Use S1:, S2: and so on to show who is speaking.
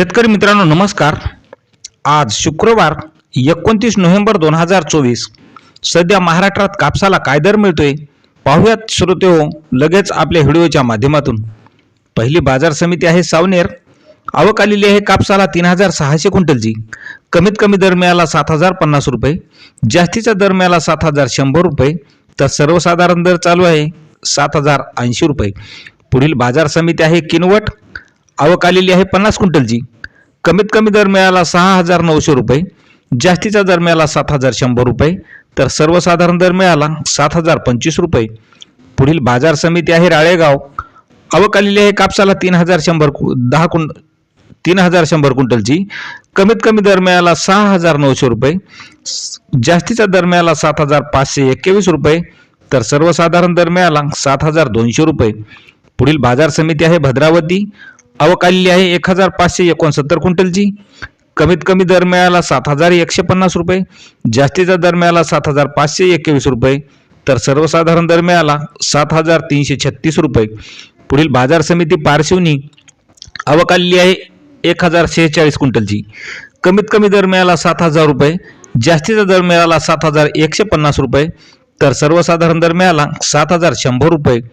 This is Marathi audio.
S1: शेतकरी मित्रांनो नमस्कार. आज शुक्रवार एकोणतीस नोव्हेंबर दोन हजार चोवीस. सध्या महाराष्ट्रात कापसाला काय दर मिळतोय पाहूयात श्रोते हो लगेच आपल्या व्हिडिओच्या माध्यमातून. पहिली बाजार समिती आहे सावनेर. आवक आलेली आहे कापसाला तीन हजार सहाशे क्विंटलची. कमीत कमी दर मिळाला सात हजार पन्नास रुपये. जास्तीचा दर मिळाला सात हजार शंभर रुपये. तर सर्वसाधारण दर चालू आहे सात हजार ऐंशी रुपये. पुढील बाजार समिती आहे किनवट. आवक आलेली आहे पन्नास क्विंटलची. कमीत कमी दर मिळाला सहा हजार नऊशे रुपये जास्तीचा दर मिळाला सात हजार शंभर रुपये तर सर्वसाधारण दर मिळाला सात हजार पंचवीस रुपये. पुढील बाजार समिती आहे राळेगाव. आवक आलेली आहे कापसाला तीन हजार शंभर कु- दहा कुं तीन हजार शंभर क्विंटलची. कमीत कमी दर मिळाला सहा हजार नऊशे रुपये. जास्तीचा दर मिळाला सात हजार पाचशे एक्केवीस रुपये. तर सर्वसाधारण दर मिळाला सात हजार दोनशे रुपये. पुढील बाजार समिती आहे भद्रावती. आवक आलेली आहे एक हजार पाचशे एकोणसत्तर क्विंटलची. कमीत कमी दर मिळाला सात हजार एकशे पन्नास रुपये. जास्तीचा दर मिळाला सात हजार पाचशे एकवीस रुपये. तर सर्वसाधारण दर मिळाला सात हजार तीनशे छत्तीस रुपये. पुढील बाजार समिती पारशिवनी आवक आलेली आहे एक हजार शेहेचाळीस क्विंटलची. कमीत कमी दर मिळाला सात हजार रुपये. जास्तीचा दर मिळाला सात हजार एकशे पन्नास रुपये. तर सर्वसाधारण दर मिळाला सात हजार शंभर रुपये.